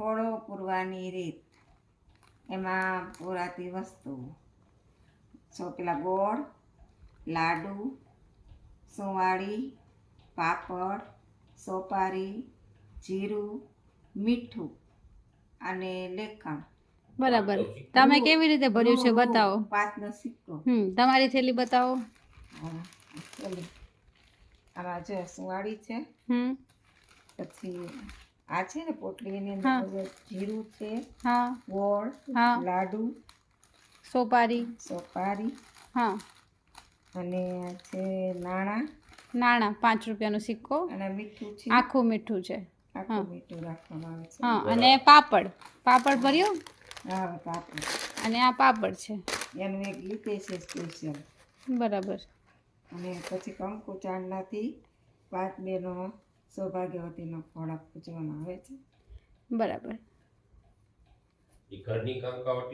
ફળો પૂરવાની રીત. એમાં પૂરાતી વસ્તુ. સો પેલા ગોળ લાડુ સુંવાળી પાપડ સોપારી જીરું મીઠું અને લેખણ. બરાબર. તમે કેવી રીતે ભર્યું છે બતાવો. પાંચનો સિક્કો. હમ તમારી થેલી બતાવો. આમાં જો સુંવાળી છે હમ. પછી આ છે ને પોટલી એની અંદર જીરું છે હા. ગોળ હા. લાડુ સોપારી. સોપારી હા. અને આ છે નાણાં. નાણાં પાંચ રૂપિયાનો સિક્કો. અને મીઠું છે. આખું મીઠું છે. આખું મીઠું રાખવામાં આવે છે. હા અને પાપડ. પાપડ ભર્યો? હા પાપડ. અને આ પાપડ છે. એનું એક ગીતે છે સ્પેશિયલ. બરાબર. અને પછી કંકુ ચાંદલાથી પાંચ બેનો સૌભાગ્યવતીનો ખોળા પૂજવામાં આવે છે. બરાબર. એ ઘરની કંકાવટી